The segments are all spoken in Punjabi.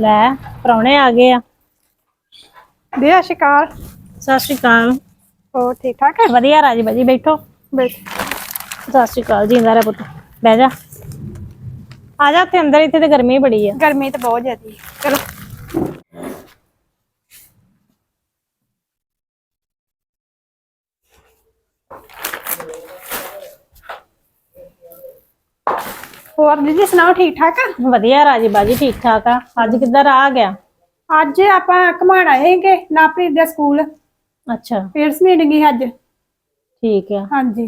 ਲੈ ਪ੍ਰਾਹੁਣੇ ਆ ਗਏ ਆ। ਦੇ ਅਸ਼ਿਕਾਰ ਸਤਿ ਸ਼੍ਰੀ ਅਕਾਲ। ਹੋਰ ਠੀਕ ਠਾਕ ਹੈ? ਵਧੀਆ ਰਾਜੀ ਬਾਜੀ ਬੈਠੋ। ਬੈਠ। ਸਤਿ ਸ਼੍ਰੀ ਅਕਾਲ ਜਿੰਦਾ ਰਹਿ ਪੁੱਤ। ਬਹਿ ਜਾ। ਆ ਜਾ ਉੱਥੇ ਅੰਦਰ ਇੱਥੇ ਤੇ ਗਰਮੀ ਬੜੀ ਆ। ਗਰਮੀ ਤਾਂ ਬਹੁਤ ਜ਼ਿਆਦੀ ਹੈ। ਚਲੋ। ਹੋਰ ਦੀਦੀ ਸੁਣਾਓ ਠੀਕ ਠਾਕ ਵਧੀਆ ਰਾਜੀ ਬਾਜੀ ਠੀਕ ਠਾਕ ਆ। ਅੱਜ ਕਿੱਧਰ ਆ ਗਿਆ? ਅੱਜ ਆਪਾਂ ਘਮਾਣ ਆਏਗੇ ਨਾਪ੍ਰੀਤ ਦੇ ਸਕੂਲ। ਅੱਛਾ। ਪੇਰੈਂਟਸ ਮੀਟਿੰਗ ਹੀ ਅੱਜ। ਠੀਕ ਆ। ਹਾਂਜੀ।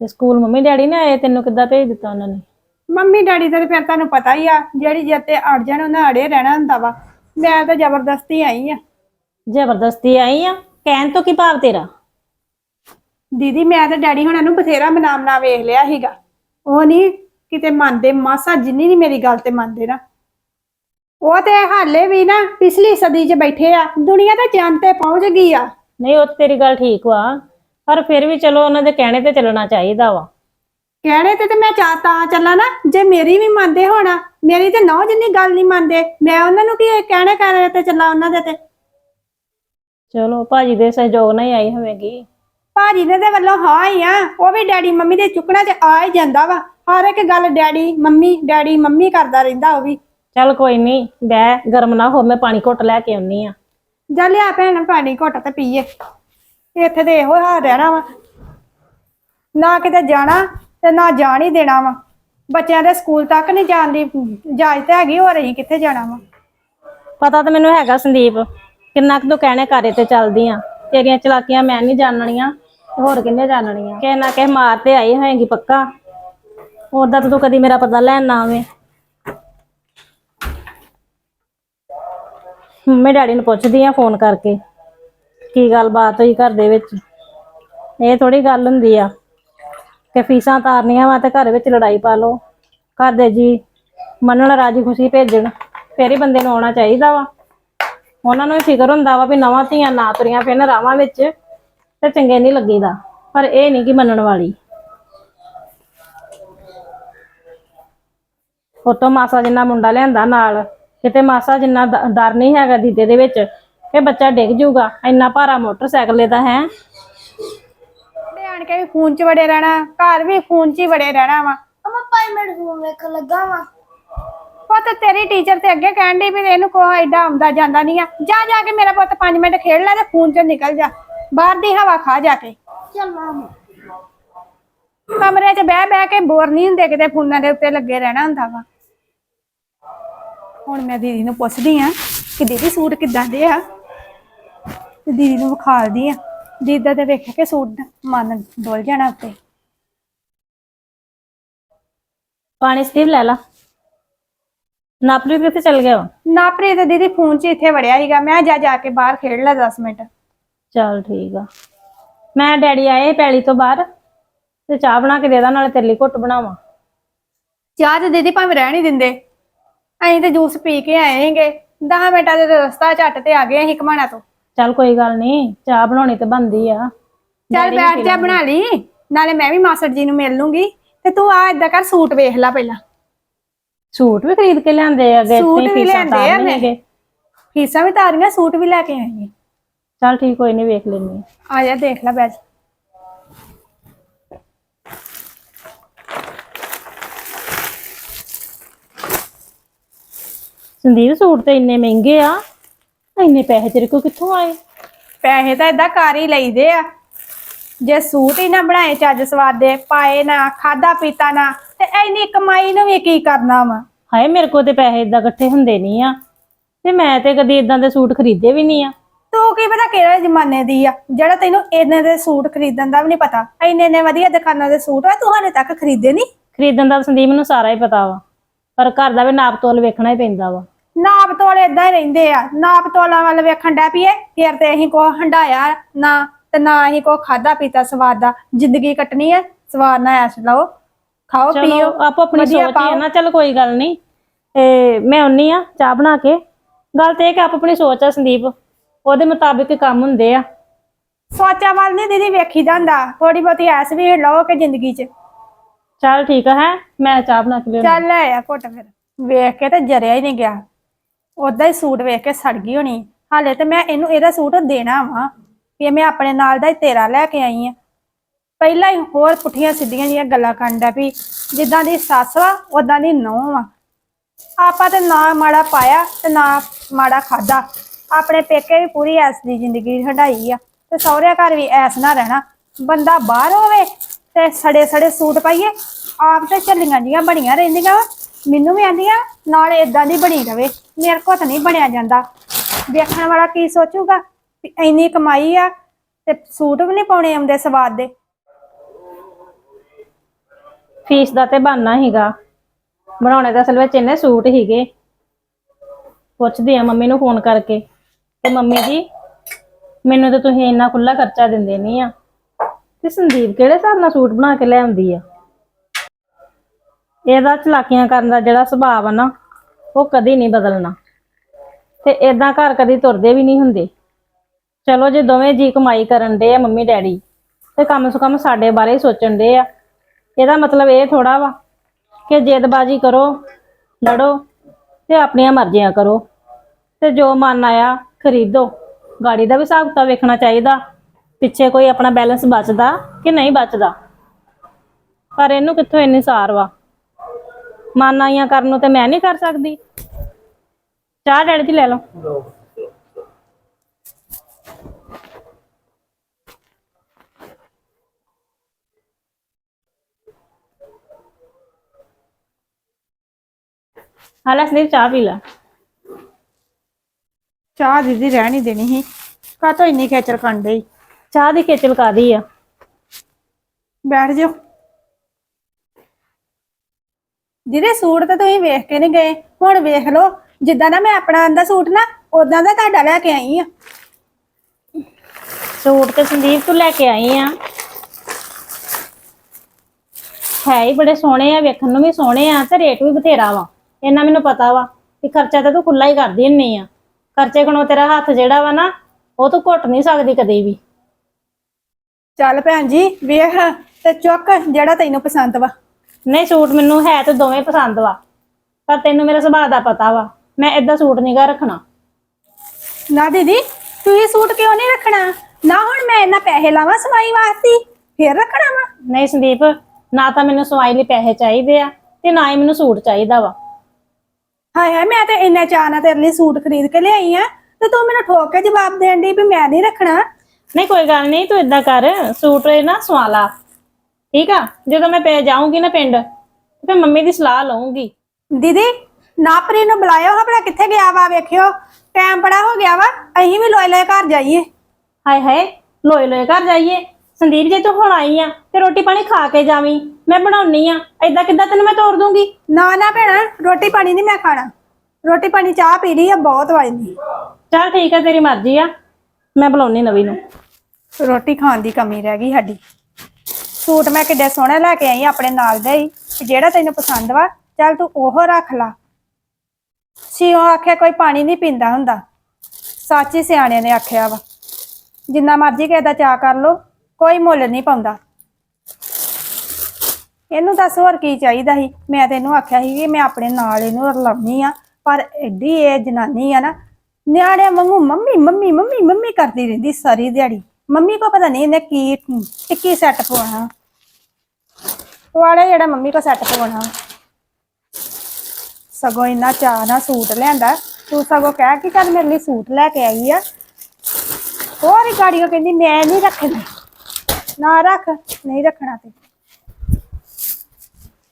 ਤੇ ਸਕੂਲ ਮੰਮੀ ਡੈਡੀ ਨੇ ਆਏ ਤੈਨੂੰ ਕਿੱਦਾਂ ਭੇਜ ਦਿੱਤਾ ਉਹਨਾਂ ਨੇ? ਮੰਮੀ ਡੈਡੀ ਦਾ ਤਾਂ ਫਿਰ ਤੁਹਾਨੂੰ ਪਤਾ ਹੀ ਆ ਜਿਹੜੀ ਜਿੱਤੇ ਅੜ ਜਾਣ ਉਹਨਾਂ ਅੜੇ ਰਹਿਣਾ ਹੁੰਦਾ ਵਾ। ਮੈਂ ਤਾਂ ਜ਼ਬਰਦਸਤੀ ਆਈ ਆ। ਜ਼ਬਰਦਸਤੀ ਆਈ ਆ? ਕਹਿਣ ਤੋਂ ਕੀ ਭਾਵ ਤੇਰਾ? ਦੀਦੀ ਮੈਂ ਤਾਂ ਡੈਡੀ ਹੁਣਾਂ ਨੂੰ ਬਥੇਰਾ ਬਨਾਮਨਾ ਵੇਖ ਲਿਆ ਸੀਗਾ। ਉਹ ਨਹੀਂ ਕਿਤੇ ਮੰਨਦੇ ਮਾਸਾ ਜਿੰਨੀ ਨਹੀਂ ਮੇਰੀ ਗੱਲ ਤੇ ਮੰਨਦੇ ਨਾ। ਉਹ ਤੇ ਹਾਲੇ ਵੀ ਨਾ ਪਿਛਲੀ ਸਦੀ 'ਚ ਬੈਠੇ ਆ ਦੁਨੀਆ ਤਾਂ ਚੰਦ ਤੇ ਪਹੁੰਚ ਗਈ ਆ। ਨਹੀਂ ਉਹ ਤੇ ਤੇਰੀ ਗੱਲ ਠੀਕ ਵਾ ਪਰ ਫਿਰ ਵੀ ਚਲੋ ਉਹਨਾਂ ਦੇ ਕਹਿਣੇ ਤੇ ਚੱਲਣਾ ਚਾਹੀਦਾ ਵਾ। ਕਹਿਣੇ ਤੇ ਤੇ ਮੈਂ ਚਾ ਤਾਂ ਚੱਲਾਂ ਨਾ ਜੇ ਮੇਰੀ ਵੀ ਮੰਨਦੇ ਹੋਣਾ ਮੇਰੀ ਤੇ ਨੌ ਜਿੰਨੀ ਗੱਲ ਨਹੀਂ ਮੰਨਦੇ ਮੈਂ ਉਹਨਾਂ ਨੂੰ ਕੀ ਕਹਿਣੇ ਕਰ ਤੇ ਚੱਲਾਂ ਉਹਨਾਂ ਦੇ ਤੇ? ਚਲੋ ਭਾਜੀ ਦੇ ਸਹਿਯੋਗ ਨਾਲ ਹੀ ਆਈ ਹੋਵੇਗੀ। ਭਾਜੀ ਨੇ ਦੇ ਵੱਲੋਂ ਹਾਂ ਹੀ ਆ ਉਹ ਵੀ ਡੈਡੀ ਮੰਮੀ ਦੇ ਚੁੱਕਣਾ ਚ ਆ ਹੀ ਜਾਂਦਾ ਵਾ। ਹਰ ਇੱਕ ਗੱਲ ਡੈਡੀ ਮੰਮੀ ਡੈਡੀ ਮੰਮੀ ਕਰਦਾ ਰਹਿੰਦਾ ਉਹ ਵੀ। ਚੱਲ ਕੋਈ ਨਹੀਂ ਬਹਿ ਗਰਮ ਨਾ ਹੋ ਮੈਂ ਪਾਣੀ ਘੁੱਟ ਲੈ ਕੇ ਆਉਣੀ ਆ ਜਾ ਲਿਆ ਭੈਣ ਪਾਣੀ ਘੁੱਟ ਤੇ ਪੀਏ। ਇੱਥੇ ਤੇ ਇਹੋ ਹਾਲ ਰਹਿਣਾ ਵਾ। ਨਾ ਕਿਤੇ ਜਾਣਾ ਤੇ ਨਾ ਜਾਣ ਹੀ ਦੇਣਾ ਵਾ। ਬੱਚਿਆਂ ਦੇ ਸਕੂਲ ਤੱਕ ਨਹੀਂ ਜਾਣ ਦੀ ਇਜਾਜ਼ਤ ਹੈਗੀ ਹੋਰ ਅਸੀਂ ਕਿੱਥੇ ਜਾਣਾ ਵਾ। ਪਤਾ ਤਾਂ ਮੈਨੂੰ ਹੈਗਾ ਸੰਦੀਪ ਕਿੰਨਾ ਕੁ ਤੂੰ ਕਹਿਣੇ ਘਰੇ ਤੇ ਚੱਲਦੀ ਆ। ਤੇਰੀਆਂ ਚਲਾਕੀਆਂ ਮੈਂ ਨਹੀਂ ਜਾਣਣੀਆਂ ਹੋਰ ਕਿੰਨੇ ਜਾਣਣੀਆਂ। ਕਿਸੇ ਨਾ ਕਿਸੇ ਮਾਰ ਤੇ ਆਈ ਹੋਏਗੀ ਪੱਕਾ। ਉਦਾਂ ਤਾਂ ਤੂੰ ਕਦੀ ਮੇਰਾ ਪਤਾ ਲੈਣ ਨਾ ਆਵੇਂ। ਮੰਮੀ ਡੈਡੀ ਨੂੰ ਪੁੱਛਦੀ ਆ ਫੋਨ ਕਰਕੇ, ਕੀ ਗੱਲਬਾਤ ਹੋਈ ਘਰ ਦੇ ਵਿੱਚ? ਇਹ ਥੋੜੀ ਗੱਲ ਹੁੰਦੀ ਆ ਕਿ ਫੀਸਾਂ ਤਾਰਨੀਆਂ ਵਾ ਤੇ ਘਰ ਵਿੱਚ ਲੜਾਈ ਪਾ ਲਓ। ਘਰ ਦੇ ਜੀ ਮੰਨਣ ਰਾਜੀ ਖੁਸ਼ੀ ਭੇਜਣ, ਫੇਰ ਹੀ ਬੰਦੇ ਨੂੰ ਆਉਣਾ ਚਾਹੀਦਾ ਵਾ। ਉਹਨਾਂ ਨੂੰ ਵੀ ਫਿਕਰ ਹੁੰਦਾ ਵਾ ਵੀ ਨਵਾਂ ਧੀਆਂ ਨਾ ਤੁਰੀਆਂ ਫਿਰਨ ਰਾਵਾਂ ਵਿੱਚ ਤੇ ਚੰਗੇ ਨਹੀਂ ਲੱਗੀਦਾ। ਪਰ ਇਹ ਨਹੀਂ ਕਿ ਮੰਨਣ ਵਾਲੀ। ਉਤੋਂ ਮਾਸਾ ਜਿੰਨਾ ਮੁੰਡਾ ਲਿਆਂਦਾ ਨਾਲ ਕਿਤੇ ਮਾਸਾ ਜਿੰਨਾ ਡ- ਡਰ ਨਹੀਂ ਹੈਗਾ ਦੀਦੇ ਦੇ ਵਿੱਚ ਇਹ ਬੱਚਾ ਡਿੱਗ ਜਾਊਗਾ ਇੰਨਾ ਭਾਰਾ ਮੋਟਰਸਾਈਕਲ ਇਹਦਾ ਹੈ। ਤੇ ਆਣ ਕੇ ਵੀ ਫੋਨ 'ਚ ਵੜੇ ਰਹਿਣਾ ਘਰ ਵੀ ਫੋਨ 'ਚ ਹੀ ਵੜੇ ਰਹਿਣਾ ਵਾ। ਅਮਾ 5 ਮਿੰਟ ਫੋਨ ਵੇਖਣ ਲੱਗਾ ਵਾ। ਉਹ ਤੇ ਤੇਰੀ ਟੀਚਰ ਤੇ ਅੱਗੇ ਕਹਿਣ ਦੀ ਵੀ ਇਹਨੂੰ ਕੋ ਐਡਾ ਆਉਂਦਾ ਜਾਂਦਾ ਨਹੀਂ ਆ। ਜਾ ਜਾ ਕੇ ਮੇਰਾ ਪੁੱਤ 5 ਮਿੰਟ ਖੇਡ ਲੈ ਤੇ ਫੋਨ 'ਚੋਂ ਨਿਕਲ ਜਾ। ਬਾਹਰ ਦੀ ਹਵਾ ਖਾ ਜਾ ਕੇ। ਚੱਲਾਂ ਕਮਰੇ 'ਚ ਬਹਿ ਬਹਿ ਕੇ ਬੋਰ ਨਹੀਂ ਹੁੰਦੇ ਕਿਤੇ ਫੋਨਾਂ ਦੇ ਉੱਤੇ ਲੱਗੇ ਰਹਿਣਾ ਹੁੰਦਾ ਵਾ। ਹੁਣ ਮੈਂ ਦੀਦੀ ਨੂੰ ਪੁੱਛਦੀ ਆ ਕਿ ਦੀਦੀ ਸੂਟ ਕਿੱਦਾਂ ਦੇ ਆ? ਤੇ ਦੀਦੀ ਨੂੰ ਵਿਖਾਲਦੀ ਆ। ਦੀਦੀ ਤੇ ਵੇਖ ਕੇ ਸੂਟ ਮਨ ਡੋਲ ਜਾਣਾ ਉੱਤੇ। ਪਾਣੀ ਸਟੀਵ ਲੈ ਲਾ। ਨਾਪਲੀ ਕਿੱਥੇ ਚਲ ਗਿਆ ਵਾ? ਨਾ ਪ੍ਰੀਤ ਦੀਦੀ ਫੋਨ 'ਚ ਇੱਥੇ ਵੜਿਆ ਸੀਗਾ। ਮੈਂ ਜਾ ਜਾ ਕੇ ਬਾਹਰ ਖੇਡ ਲੈ 10 ਮਿੰਟ। ਚੱਲ ਠੀਕ ਆ। ਮੈਂ ਡੈਡੀ ਆਏ ਪੈਲੀ ਤੋਂ ਬਾਹਰ ਤੇ ਚਾਹ ਬਣਾ ਕੇ ਦੇ ਦਾਂ ਨਾਲੇ ਤੇਰੇ ਲਈ ਘੁੱਟ ਬਣਾਵਾਂ। ਚਾਹ ਤੇ ਦੀਦੀ ਭਾਵੇਂ ਰਹਿਣ ਹੀ ਦਿੰਦੇ। ਅਸੀਂ ਤੇ ਜੂਸ ਪੀ ਕੇ ਆਏਗੇ 10 ਮਿੰਟਾਂ ਦੇ ਰਸਤਾ ਝੱਟ ਤੇ ਆ ਗਏ ਅਸੀਂ ਘਮਾਣਾ ਤੋਂ। ਚੱਲ ਕੋਈ ਗੱਲ ਨਹੀਂ ਚਾਹ ਬਣਾਉਣੀ ਤੇ ਬੰਦੀ ਆ। ਚੱਲ ਬੈਠ ਜਾ ਬਣਾ ਲਈ ਨਾਲੇ ਮੈਂ ਵੀ ਮਾਸੜ ਜੀ ਨੂੰ ਮਿਲ ਲੂੰਗੀ। ਤੇ ਤੂੰ ਆ ਏਦਾਂ ਕਰ ਸੂਟ ਵੇਖ ਲੈ ਪਹਿਲਾਂ। ਸੂਟ ਵੀ ਖਰੀਦ ਕੇ ਲਿਆਂਦੇ ਆ ਸੂਟ ਇੱਥੇ ਵੀ ਲਿਆਂਦੇ ਆ ਮੈਂ। ਫੀਸਾਂ ਵੀ ਤਾਰੀਆਂ ਸੂਟ ਵੀ ਲੈ ਕੇ ਆਈ ਚੱਲ ਠੀਕ ਕੋਈ ਨਹੀਂ ਵੇਖ ਲੈਣੀ ਆ ਜਾ ਦੇਖ ਲੈ ਬੈਠ। ਸੰਦੀਪ ਸੂਟ ਤੇ ਇੰਨੇ ਮਹਿੰਗੇ ਆ। ਇੰਨੇ ਪੈਸੇ ਤੇਰੇ ਕੋਲ ਕਿੱਥੋਂ ਆਏ? ਪੈਸੇ ਤਾਂ ਏਦਾਂ ਕਰ ਹੀ ਲਈਦੇ ਆ। ਜੇ ਸੂਟ ਹੀ ਨਾ ਬਣਾਏ ਚੱਜ ਸਵਾਦ ਦੇ ਪਾਏ ਨਾ ਖਾਦਾ ਪੀਤਾ ਨਾ ਤੇ ਐਨੀ ਕਮਾਈ ਨੂੰ ਵੀ ਕੀ ਕਰਨਾ ਵਾ? ਹਾਏ ਮੇਰੇ ਕੋਲ ਤੇ ਪੈਸੇ ਇਦਾਂ ਇਕੱਠੇ ਹੁੰਦੇ ਨਹੀਂ ਆ। ਤੇ ਮੈਂ ਤੇ ਕਦੀ ਇਦਾਂ ਦੇ ਸੂਟ ਖਰੀਦੇ ਵੀ ਨਹੀਂ ਆ। ਤੂੰ ਕੀ ਪਤਾ ਕਿਹੜੇ ਜ਼ਮਾਨੇ ਦੀ ਆ? ਜਿਹੜਾ ਤੈਨੂੰ ਇੰਨੇ ਦੇ ਸੂਟ ਖਰੀਦਣ ਦਾ ਵੀ ਨਹੀਂ ਪਤਾ। ਇੰਨੇ ਇੰਨੇ ਵਧੀਆ ਦੁਕਾਨਾਂ ਦੇ ਸੂਟ ਆ ਤੂੰ ਹਾਲੇ ਤੱਕ ਖਰੀਦੇ ਨਹੀਂ? ਖਰੀਦਣ ਦਾ ਸੰਦੀਪ ਨੂੰ ਸਾਰਾ ਹੀ ਪਤਾ ਵਾ। ਪਰ ਘਰ ਦਾ ਵੀ ਨਾਪ ਤੋਲ ਵੇਖਣਾ ਹੀ ਪੈਂਦਾ ਵਾ। ਨਾਪ ਤੋਲੇ ਇਦਾਂ ਹੀ ਰਹਿੰਦੇ ਆ। ਨਾਪ ਤੋਲਾਂ ਵੱਲ ਵੇਖਣ ਡੈ ਪਈਏ ਫਿਰ ਤੇ ਅਸੀਂ ਕੋ ਹੰਡਾਇਆ ਨਾ ਤੇ ਨਾ ਅਸੀਂ ਕੋ ਖਾਦਾ ਪੀਤਾ ਸਵਾਦ ਦਾ। ਜ਼ਿੰਦਗੀ ਕੱਟਣੀ ਹੈ ਸਵਾਦ ਨਾਲ ਐਸ਼ ਲਓ ਖਾਓ ਪੀਓ। ਆਪੋ ਆਪਣੀ ਸੋਚ ਹੀ। ਨਾ ਚਲ ਕੋਈ ਗੱਲ ਨਹੀਂ। ਤੇ ਮੈਂ ਉੰਨੀ ਆ ਚਾਹ ਬਣਾ ਕੇ। ਗੱਲ ਤੇ ਇਹ ਕਿ ਆਪੋ ਆਪਣੀ ਸੋਚ ਆ ਸੰਦੀਪ ਉਹਦੇ ਮੁਤਾਬਿਕ ਕੰਮ ਹੁੰਦੇ ਆ। ਸੋਚਾਂ ਵੱਲ ਨਹੀਂ ਦੀਦੀ ਵੇਖੀ ਜਾਂਦਾ। ਥੋੜੀ ਬਹੁਤੀ ਐਸ ਵੀ ਲਓ ਕਿ ਜ਼ਿੰਦਗੀ 'ਚ। ਚੱਲ ਠੀਕ ਆ ਹੈ? ਮੈਂ ਚਾਹ ਬਣਾ ਕੇ ਲਿਆਉਂਦੀ ਚੱਲ ਲੈ ਆ ਘੁੱਟ ਫਿਰ। ਵੇਖ ਕੇ ਤੇ ਜਰਿਆ ਹੀ ਨਹੀਂ ਗਿਆ। ਉਦਾਂ ਹੀ ਸੂਟ ਵੇਖ ਕੇ ਸੜ ਗਈ ਹੋਣੀ। ਹਾਲੇ ਤੇ ਮੈਂ ਇਹਨੂੰ ਇਹਦਾ ਸੂਟ ਦੇਣਾ ਵਾ ਕਿ ਮੈਂ ਆਪਣੇ ਨਾਲ ਦਾ ਹੀ ਤੇਰਾ ਲੈ ਕੇ ਆਈ ਆ। ਪਹਿਲਾਂ ਹੀ ਹੋਰ ਪੁੱਠੀਆਂ ਸਿੱਧੀਆਂ ਜੀਆਂ ਗੱਲਾਂ ਕਰਦਾ ਵੀ ਜਿੱਦਾਂ ਦੀ ਸੱਸ ਵਾ ਉਦਾਂ ਦੀ ਨੂੰਹ ਵਾ। ਆਪਾਂ ਤੇ ਨਾ ਮਾੜਾ ਪਾਇਆ ਤੇ ਨਾ ਮਾੜਾ ਖਾਦਾ ਆਪਣੇ ਪੇਕੇ ਵੀ ਪੂਰੀ ਐਸ ਦੀ ਜ਼ਿੰਦਗੀ ਹੰਡਾਈ ਆ ਤੇ ਸਹੁਰੇ ਘਰ ਵੀ ਐਸ ਨਾ ਰਹਿਣਾ। ਬੰਦਾ ਬਾਹਰ ਹੋਵੇ ਤੇ ਸੜੇ ਸੜੇ ਸੂਟ ਪਾਈਏ, ਆਪ ਤੇ ਝੱਲੀਆਂ ਜੀਆਂ ਬਣੀਆਂ ਰਹਿੰਦੀਆਂ ਵਾ। ਮੈਨੂੰ ਵੀ ਆਂਦੀਆਂ, ਨਾਲ ਇਦਾਂ ਦੀ ਬਣੀ ਰਵੇ। ਮੇਰੇ ਕੋਲ ਤਾਂ ਨਹੀਂ ਬਣਿਆ ਜਾਂਦਾ। ਵੇਖਣ ਵਾਲਾ ਕੀ ਸੋਚੂਗਾ ਵੀ ਇੰਨੀ ਕਮਾਈ ਆ ਤੇ ਸੂਟ ਵੀ ਨਹੀਂ ਪਾਉਣੇ ਆਉਂਦੇ ਸਵਾਦ ਦੇ। ਫੀਸ ਦਾ ਤੇ ਬਹਾਨਾ ਹੀਗਾ। ਬਣਾਉਣੇ ਤਾਂ ਅਸਲ ਵਿੱਚ ਇਹਨੇ ਸੂਟ ਹੀਗੇ। ਪੁੱਛਦੀ ਆ ਮੰਮੀ ਨੂੰ ਫੋਨ ਕਰਕੇ ਤੇ ਮੰਮੀ ਜੀ, ਮੈਨੂੰ ਤਾਂ ਤੁਸੀਂ ਇੰਨਾ ਖੁੱਲਾ ਖਰਚਾ ਦਿੰਦੇ ਨਹੀਂ ਆ। ਤੇ ਸੰਦੀਪ ਕਿਹੜੇ ਹਿਸਾਬ ਨਾਲ ਸੂਟ ਬਣਾ ਕੇ ਲੈ ਆਉਂਦੀ ਆ? ਇਹਦਾ ਚਲਾਕੀਆਂ ਕਰਨ ਦਾ ਜਿਹੜਾ ਸੁਭਾਅ ਆ ਨਾ ਉਹ ਕਦੀ ਨਹੀਂ ਬਦਲਣਾ। ਤੇ ਇਦਾਂ ਘਰ ਕਦੀ ਤੁਰਦੇ ਵੀ ਨਹੀਂ ਹੁੰਦੇ। ਚਲੋ ਜੇ ਦੋਵੇਂ ਜੀ ਕਮਾਈ ਕਰਨ ਦੇ ਆ ਮੰਮੀ ਡੈਡੀ, ਤੇ ਕਮ ਸੇ ਕਮ ਸਾਡੇ ਬਾਰੇ ਸੋਚਣ ਦੇ ਆ। ਇਹਦਾ ਮਤਲਬ ਇਹ ਥੋੜਾ ਵਾ ਕਿ ਜੇਦਬਾਜ਼ੀ ਕਰੋ, ਲੜੋ ਤੇ ਆਪਣੀਆਂ ਮਰਜ਼ੀਆਂ ਕਰੋ। ਤੇ ਜੋ ਮਨ ਆਇਆ ਖਰੀਦੋ। ਗਾੜੀ ਦਾ ਵੀ ਹਿਸਾਬ ਕਿਤਾਬ ਵੇਖਣਾ ਚਾਹੀਦਾ, ਪਿੱਛੇ ਕੋਈ ਆਪਣਾ ਬੈਲੈਂਸ ਬਚਦਾ ਕਿ ਨਹੀਂ ਬਚਦਾ। ਪਰ ਇਹਨੂੰ ਕਿੱਥੋਂ ਇੰਨੀ ਸਾਰ ਵਾ? ਮਨ ਆਈਆਂ ਕਰਨ ਨੂੰ ਤੇ ਮੈਂ ਨਹੀਂ ਕਰ ਸਕਦੀ। ਚਾਹ ਡੈਡੀ ਜੀ ਲੈ ਲਓ। ਹਾਲਾ ਸੰਦੀਪ ਚਾਹ ਪੀ ਲੈ। ਚਾਹ ਦੀਦੀ ਰਹਿ ਨਹੀਂ ਦੇਣੀ ਸੀ। ਕਾਹਤੋਂ ਇੰਨੀ ਖੇਚਲ ਕਰਨ ਡਈ? ਚਾਹ ਦੀ ਖੇਚਲ ਕਾਦੀ ਆ? ਬੈਠ ਜਾਓ। ਜਿਹਦੇ ਸੂਟ ਤੇ ਤੁਸੀਂ ਵੇਖ ਕੇ ਨਹੀਂ ਗਏ ਹੁਣ ਵੇਖ ਲਓ ਜਿੱਦਾਂ ਦਾ ਮੈਂ ਆਪਣਾ ਆਂਦਾ ਸੂਟ ਨਾ ਉਦਾਂ ਦਾ ਤੁਹਾਡਾ ਲੈ ਕੇ ਆਈ ਆ। ਸੂਟ ਤੇ ਸੰਦੀਪ ਤੂੰ ਲੈ ਕੇ ਆਈ ਆ। ਹੈ ਹੀ ਬੜੇ ਸੋਹਣੇ ਆ ਵੇਖਣ ਨੂੰ ਵੀ ਸੋਹਣੇ ਆ ਤੇ ਰੇਟ ਵੀ ਬਥੇਰਾ ਵਾ। ਇਹਨਾਂ ਮੈਨੂੰ ਪਤਾ ਵਾ ਕਿ ਖਰਚਾ ਤਾਂ ਤੂੰ ਖੁੱਲਾ ਹੀ ਕਰਦੀ ਹੁੰਨੀ ਆ। ਖਰਚੇ ਕੋਲੋਂ ਤੇਰਾ ਹੱਥ ਜਿਹੜਾ ਵਾ ਨਾ ਉਹ ਤੂੰ ਘੁੱਟ ਨਹੀਂ ਸਕਦੀ ਕਦੇ ਵੀ। ਚੱਲ ਭੈਣ ਜੀ ਵੇਖ ਤੇ ਚੁੱਕ ਜਿਹੜਾ ਤੈਨੂੰ ਪਸੰਦ ਵਾ। ਨਹੀਂ ਸੂਟ ਮੈਨੂੰ ਹੈ ਤੇ ਦੋਵੇਂ ਪਸੰਦ ਵਾ ਪਰ ਤੈਨੂੰ ਮੇਰੇ ਸੁਭਾਅ ਦਾ ਪਤਾ ਵਾ ਮੈਂ ਏਦਾਂ ਸੂਟ ਨਹੀਂ ਗਾ ਰੱਖਣਾ। ਨਾ ਦੀਦੀ ਤੂੰ ਇਹ ਸੂਟ ਕਿਉਂ ਨਹੀਂ ਰੱਖਣਾ? ਨਾ ਹੁਣ ਮੈਂ ਇਹਨਾਂ ਪੈਸੇ ਲਾਵਾਂ ਸਮਾਈ ਵਾਸਤੇ ਫੇਰ ਰੱਖਣਾ ਵਾ? ਨਹੀਂ ਸੰਦੀਪ ਨਾ ਤਾਂ ਮੈਨੂੰ ਸਵਾਈ ਲਈ ਪੈਸੇ ਚਾਹੀਦੇ ਆ ਤੇ ਨਾ ਹੀ ਮੈਨੂੰ ਸੂਟ ਚਾਹੀਦਾ ਵਾ। ਹਾਏ ਹਾਏ ਮੈਂ ਤੇ ਇੰਨਾ ਚਾਅ ਨਾਲ ਤੇਰੇ ਲਈ ਸੂਟ ਖਰੀਦ ਕੇ ਲਿਆਈ ਆ ਤੇ ਤੂੰ ਮੈਨੂੰ ਠੋਕ ਕੇ ਜਵਾਬ ਦੇਣ ਦੀ ਵੀ ਮੈਂ ਨਹੀਂ ਰੱਖਣਾ। ਨਹੀਂ ਕੋਈ ਗੱਲ ਨਹੀਂ ਤੂੰ ਇਦਾਂ ਕਰ ਸੂਟ ਇਹ ਨਾ ਸਵਾ ਲਾ। ਠੀਕ ਆ? ਜਦੋਂ ਮੈਂ ਪੈ ਜਾਊਂਗੀ ਨਾ ਪਿੰਡ ਤੇ ਫਿਰ ਮੰਮੀ ਦੀ ਸਲਾਹ ਲਵਾਂਗੀ ਦੀਦੀ ਨਾਪਰੀ ਨੂੰ ਬੁਲਾਇਓ ਹਾਂ ਭਲਾ ਕਿੱਥੇ ਗਿਆ ਵਾ ਵੇਖਿਓ। ਟਾਈਮ ਬੜਾ ਹੋ ਗਿਆ ਵਾ ਅਸੀਂ ਵੀ ਲੋਏ ਲੋਏ ਘਰ ਜਾਈਏ। ਹਾਏ ਹਾਏ ਲੋਏ ਲੋਏ ਘਰ ਜਾਈਏ। ਸੰਦੀਪ ਜੇ ਤੂੰ ਹੁਣ ਆਈ ਆ ਤੇ ਰੋਟੀ ਪਾਣੀ ਖਾ ਕੇ ਜਾਵੀਂ। ਮੈਂ ਬਣਾਉਣੀ ਆ ਏਦਾਂ ਕਿੱਦਾਂ ਤੈਨੂੰ ਮੈਂ ਤੋਰ ਦੂੰਗੀ? ਨਾ ਨਾ ਭੈਣਾ ਰੋਟੀ ਪਾਣੀ ਨਹੀਂ ਮੈਂ ਖਾਣਾ। ਰੋਟੀ ਪਾਣੀ ਚਾਹ ਪੀ ਲਈ ਆ ਬਹੁਤ ਵਾਜਦੀ। ਚੱਲ ਠੀਕ ਆ ਤੇਰੀ ਮਰਜ਼ੀ ਆ। ਮੈਂ ਬੁਲਾਉਣੀ ਨਵੀਂ ਨੂੰ। ਰੋਟੀ ਖਾਣ ਦੀ ਕਮੀ ਰਹਿ ਗਈ ਸਾਡੀ। ਸੂਟ ਮੈਂ ਕਿੱਡੇ ਸੋਹਣੇ ਲੈ ਕੇ ਆਈ, ਆਪਣੇ ਨਾਲ ਦਾ ਹੀ। ਕਿ ਜਿਹੜਾ ਤੈਨੂੰ ਪਸੰਦ ਵਾ, ਚੱਲ ਤੂੰ ਉਹ ਰੱਖ ਲਾ। ਸਿਓ ਆਖਿਆ ਕੋਈ ਪਾਣੀ ਨਹੀਂ ਪੀਂਦਾ ਹੁੰਦਾ। ਸੱਚੀ ਸਿਆਣਿਆਂ ਨੇ ਆਖਿਆ ਵਾ। ਜਿੰਨਾ ਮਰਜ਼ੀ ਕਿਸੇ ਦਾ ਚਾਹ ਕਰ ਲੋ ਕੋਈ ਮੁੱਲ ਨਹੀਂ ਪਾਉਂਦਾ। ਇਹਨੂੰ ਦੱਸ ਹੋਰ ਕੀ ਚਾਹੀਦਾ ਸੀ? ਮੈਂ ਤੈਨੂੰ ਆਖਿਆ ਸੀ ਕਿ ਮੈਂ ਆਪਣੇ ਨਾਲ ਇਹਨੂੰ ਰਲਾਉਣੀ ਆ, ਪਰ ਐਡੀ ਇਹ ਜਨਾਨੀ ਆ ਨਾ, ਨਿਆਣਿਆਂ ਵਾਂਗੂ ਮੰਮੀ ਮੰਮੀ ਮੰਮੀ ਮੰਮੀ ਕਰਦੀ ਰਹਿੰਦੀ ਸਾਰੀ ਦਿਹਾੜੀ। ਮੰਮੀ ਕੋ ਪਤਾ ਨਹੀਂ ਇਹਨੇ ਕੀ ਟਿੱਕੀ ਸੈੱਟ ਪਵਾਉਣਾ ਵਾਲੇ ਜਿਹੜਾ ਮੰਮੀ ਕੋ ਸੈੱਟ ਪਵਾਉਣਾ ਸਗੋਂ ਇੰਨਾ ਚਾਅ ਨਾਲ ਸੂਟ ਲਿਆਂਦਾ। ਤੂੰ ਸਗੋਂ ਕਹਿ ਕਿ ਚੱਲ ਮੇਰੇ ਲਈ ਸੂਟ ਲੈ ਕੇ ਆਈ ਆ। ਹੋਰ ਹੀ ਗਾੜੀਓ ਕਹਿੰਦੀ ਮੈਂ ਨਹੀਂ ਰੱਖਣਾ। ਨਾ ਰੱਖ ਨਹੀਂ ਰੱਖਣਾ ਤੇ।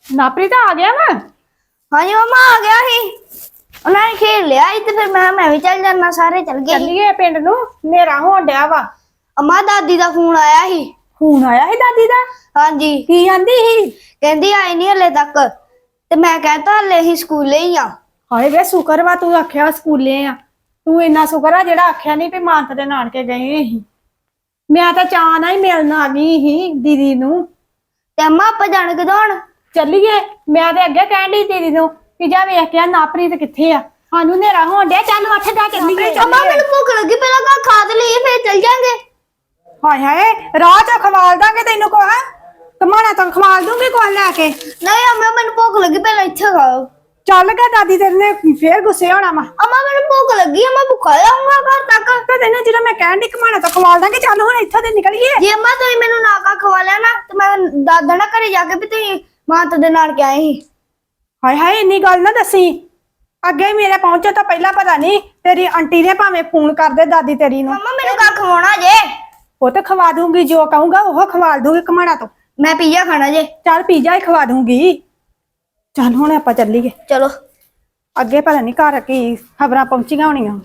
ਨਾਪਰੀ ਤਾਂ ਆ ਗਿਆ ਵਾ? ਹਾਂਜੀ ਮਮਾ ਆ ਗਿਆ ਸੀ। ਉਹਨਾਂ ਨੇ ਖੇਡ ਲਿਆ ਤੇ ਫਿਰ ਮੈਂ ਕਿਹਾ ਮੈਂ ਵੀ ਚੱਲ ਜਾਣਾ ਸਾਰੇ ਚੱਲ ਗਏ। ਚੱਲੀਏ ਪਿੰਡ ਨੂੰ। ਹਨੇਰਾ ਹੋਣ ਡਿਆ ਵਾ। ਅੰਮਾ ਦਾਦੀ ਦਾ ਫੋਨ ਆਇਆ ਸੀ। ਫੋਨ ਆਇਆ ਸੀ ਦਾਦੀ ਦਾ? ਹਾਂਜੀ। ਕੀ ਆਂਦੀ ਸੀ? ਕਹਿੰਦੀ ਆਈ ਨਹੀਂ ਹਲੇ ਤੱਕ। ਤੇ ਮੈਂ ਕਹਿੰਦਾ ਹਲੇ ਹੀ ਸਕੂਲੇ ਹੀ ਆ। ਹਾਏ ਵੇ ਸ਼ੁਕਰ ਵਾ ਤੂੰ ਆਖਿਆ ਸਕੂਲੇ ਆ। ਤੂੰ ਇੰਨਾ ਸ਼ੁਕਰ ਆ ਜਿਹੜਾ ਆਖਿਆ ਨਹੀਂ ਵੀ ਮਾਨਤ ਦੇ ਨਾਨਕੇ ਗਏ ਸੀ। ਮੈਂ ਤਾਂ ਚਾਹ ਨਾਲ ਹੀ ਮਿਲਣ ਆ ਗਈ ਸੀ ਦੀਦੀ ਨੂੰ। ਤੇ ਅੰਮਾ ਆਪਾਂ ਜਾਣ ਕਿਦੋਂ ਚੱਲੀਏ। ਮੈਂ ਤੇ ਅੱਗੇ ਕਹਿਣ ਡਈ ਦੀਦੀ ਨੂੰ ਕਿ ਜਾ ਵੇਖ ਕੇ ਆ ਨਾਪ੍ਰੀਤ ਕਿੱਥੇ ਆ। ਸਾਨੂੰ ਹਨੇਰਾ ਹੋਣ ਡਿਆ ਚੱਲ ਉੱਠ ਜਾ ਚੱਲੀਏ। ਅੰਮਾ ਮੈਨੂੰ ਭੁੱਖ ਲੱਗੀ ਪਹਿਲਾਂ ਕਾ ਖਾ ਤੇ ਲਈਏ ਫਿਰ ਚੱਲ ਜਾਾਂਗੇ। ਹਾਏ ਹਾਏ ਰਾਹ ਚ ਖਵਾਲ ਦਾਂਗੇ ਤੈਨੂੰ ਕੋਹ ਕਮਾਣਾ ਤਾਂ ਖਵਾਲ ਦੂੰਗੀ ਕੋਹ ਲੈ ਕੇ। ਨਹੀਂ ਅੰਮਾ ਮੈਨੂੰ ਭੁੱਖ ਲੱਗੀ ਪਹਿਲਾਂ ਇੱਥੇ ਖਾਓ। ਚੱਲ ਗਿਆ ਦਾਦੀ ਤੇਰੇ ਨੇ ਫੇਰ ਗੁੱਸੇ ਹੋਣਾ ਵਾ। ਅਮਾ ਮੈਨੂੰ ਭੁੱਖ ਲੱਗੀ ਆ ਮੈਂ ਭੁੱਖਾ ਜਾਊਂਗਾ ਘਰ ਤੱਕ। ਤੇ ਤੈਨੂੰ ਜਦੋਂ ਮੈਂ ਕਹਿਣ ਦੀ ਕਮਾਣਾ ਤਾਂ ਖਵਾਲ ਦਾਂਗੇ ਚੱਲ ਹੁਣ ਇੱਥੋਂ ਦੇ ਨਿਕਲੀਏ। ਜੇ ਅੰਮਾ ਤੁਸੀਂ ਮੈਨੂੰ ਨਾ ਕਾ ਖਵਾ ਲਿਆ ਨਾ ਤੇ ਮੈਂ ਦਾਦਾ ਨਾ ਘਰੇ ਜਾ ਕੇ ਵੀ ਤੁਸੀਂ ਮਾਂ ਦੇ ਨਾਲ ਕੇ ਆਏ ਸੀ। ਹਾਏ ਹਾਏ ਇੰਨੀ ਗੱਲ ਨਾ ਦੱਸੀ। ਅੱਗੇ ਮੇਰੇ ਪਹੁੰਚੇ ਤਾਂ ਪਹਿਲਾਂ ਪਤਾ ਨਹੀਂ ਤੇਰੀ ਆਂਟੀ ਨੇ ਭਾਵੇਂ ਫੋਨ ਕਰਦੇ ਦਾਦੀ ਤੇਰੀ ਨੂੰ। ਮੰਮਾ ਮੈਨੂੰ ਕਾ ਖਵਾਉਣਾ ਜੇ? ਉਹ ਤੇ ਖਵਾ ਦੂੰਗੀ ਜੋ ਕਹੂੰਗਾ ਉਹ ਖਵਾਲ ਦੂੰਗੀ ਕਮਾਣਾ ਤੋਂ। ਮੈਂ ਪੀਜ਼ਾ ਖਾਣਾ ਜੇ। ਚੱਲ ਪੀਜ਼ਾ ਹੀ ਖਵਾ ਦੂੰਗੀ। ਚੱਲ ਹੁਣ ਆਪਾਂ ਚੱਲੀਏ। ਚਲੋ। ਅੱਗੇ ਪਤਾ ਨਹੀਂ ਘਰ ਕੀ ਖਬਰਾਂ ਪਹੁੰਚੀਆਂ ਹੋਣੀਆਂ।